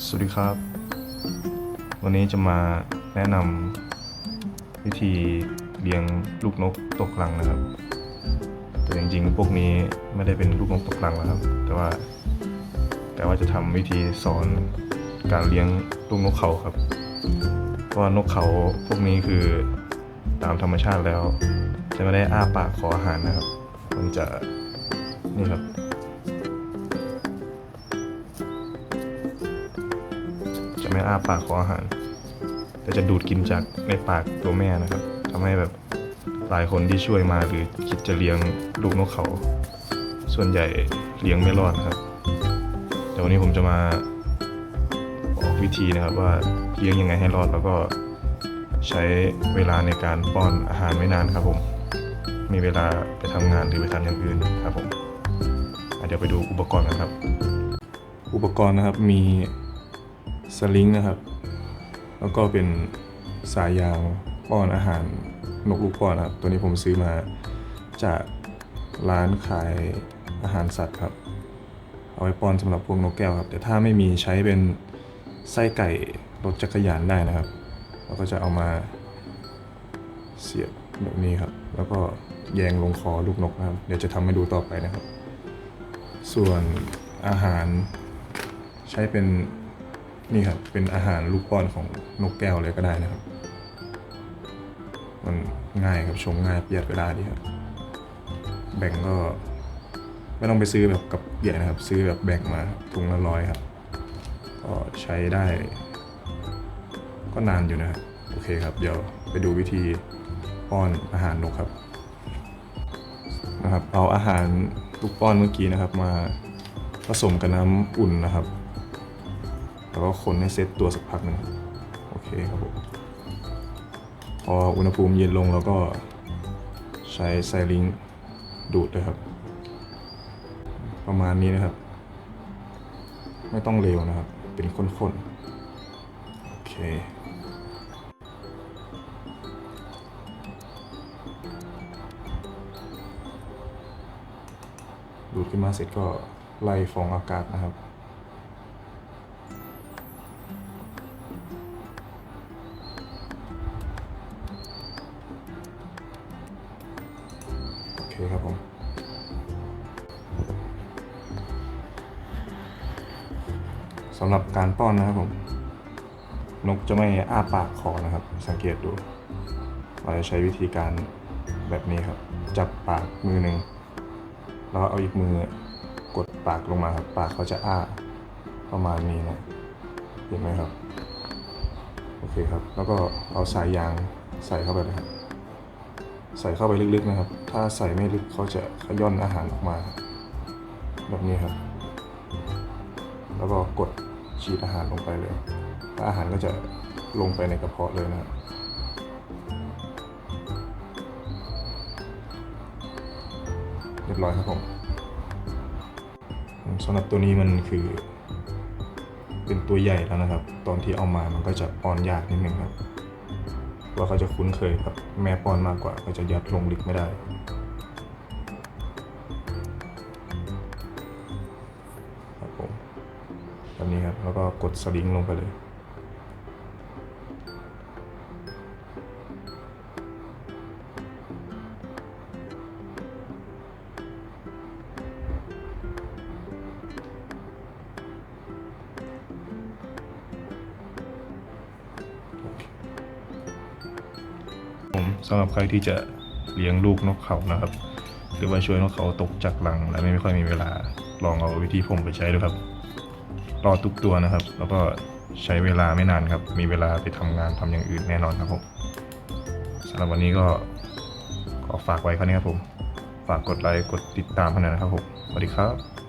สวัสดีครับ วันนี้จะมาแนะนำวิธีเลี้ยงลูกนกตกรังนะครับ แต่จริงๆพวกนี้ไม่ได้เป็นลูกนกตกรังนะครับ แต่ว่า แต่ว่าจะทำวิธีสอนการเลี้ยงลูกนกเขาครับ เพราะว่านกเขาพวกนี้คือตามธรรมชาติแล้ว จะไม่ได้อ้าปากขออาหารนะครับ มันจะนี่ครับ จะไม่อ้าปากขออาหาร แต่จะดูดกินจากในปากตัวแม่นะครับทำให้แบบหลายคนที่ช่วยมาหรือคิดจะเลี้ยงลูกนกเขา ส่วนใหญ่เลี้ยงไม่รอดนะครับแต่วันนี้ผมจะมาบอกวิธีนะครับว่าเลี้ยงยังไงให้รอดแล้วก็ใช้เวลาในการป้อนอาหารไม่นานครับผม มีเวลาไปทำงานหรือไปทำอย่างอื่นครับผมเดี๋ยวไปดูอุปกรณ์กันครับ อุปกรณ์นะครับมี สลิงนะครับ แล้วก็เป็นสายยางป้อนอาหารนกลูกป้อนนะครับ ตัวนี้ผมซื้อมาจากร้านขายอาหารสัตว์ครับ เอาไว้ป้อนสำหรับพวกนกแก้วครับ แต่ถ้าไม่มีใช้เป็นไส้ไก่รถจักรยานได้นะครับ เราก็จะเอามาเสียบแบบนี้ครับ แล้วก็แยงลงคอลูกนกนะครับ เดี๋ยวจะทำให้ดูต่อไปนะครับ ส่วนอาหารใช้เป็น นี่ครับเป็นอาหารลูกป้อนของนกแก้วเลยก็ได้นะครับ มันง่ายครับชงง่ายประหยัดเวลาดีครับ แบ่งก็ ไม่ต้องไปซื้อแบบกับใหญ่นะครับ ซื้อแบบแบ่งมาถุงละร้อยครับ ก็ใช้ได้ ก็นานอยู่นะครับโอเคครับ เดี๋ยวไปดูวิธีป้อนอาหารนกครับนะครับ เอาอาหารลูกป้อนเมื่อกี้นะครับ มาผสมกับน้ำอุ่นนะครับ แล้วก็คนให้เซตตัวสักพักหนึ่งโอเคครับผมพออุณหภูมิเย็นลงแล้วก็ใช้ไซลิงดูดเลยครับ ประมาณนี้นะครับ ไม่ต้องเร็วนะครับ เป็นข้นๆ โอเคดูดขึ้นมาเสร็จก็ไล่ฟองอากาศนะครับ สำหรับการป้อนนะครับผม นกจะไม่อ้าปากคอนะครับ สังเกตดู เราจะใช้วิธีการแบบนี้ครับ จับปากมือหนึ่งแล้วเอาอีกมือกดปากลงมาครับ ปากเขาจะอ้าประมาณนี้นะ เห็นไหมครับ โอเคครับ แล้วก็เอาสายยางใส่เข้าไปเลยครับ ใส่เข้าไปลึกๆนะครับ ถ้าใส่ไม่ลึกเขาจะขย่อนอาหารออกมา แบบนี้ครับ แล้วก็กด ฉีดอาหารลงไปเลยแล้วอาหารก็จะลงไปในกระเพาะเลยนะเรียบร้อยครับผมสำหรับตัวนี้มันคือ เป็นตัวใหญ่แล้วนะครับ ตอนที่เอามามันก็จะป้อนยากนิดนึงครับว่าเขาจะคุ้นเคยกับแม่ป้อนมากกว่า ก็จะยัดลงลึกไม่ได้ ครับ แล้วก็กดสลิงลงไปเลย ผมสำหรับใครที่จะเลี้ยงลูกนกเขานะครับ หรือว่าช่วยนกเขาตกจากรังและไม่ค่อยมีเวลาลองเอาวิธีผมไปใช้ดูครับ รอดทุกตัวนะครับ แล้วก็ใช้เวลาไม่นานครับ มีเวลาไปทำงานทำอย่างอื่นแน่นอนครับผมสำหรับวันนี้ก็ขอฝากไว้แค่นี้ครับผม ฝากกดไลค์กดติดตามให้หน่อยนะครับผมสวัสดีครับ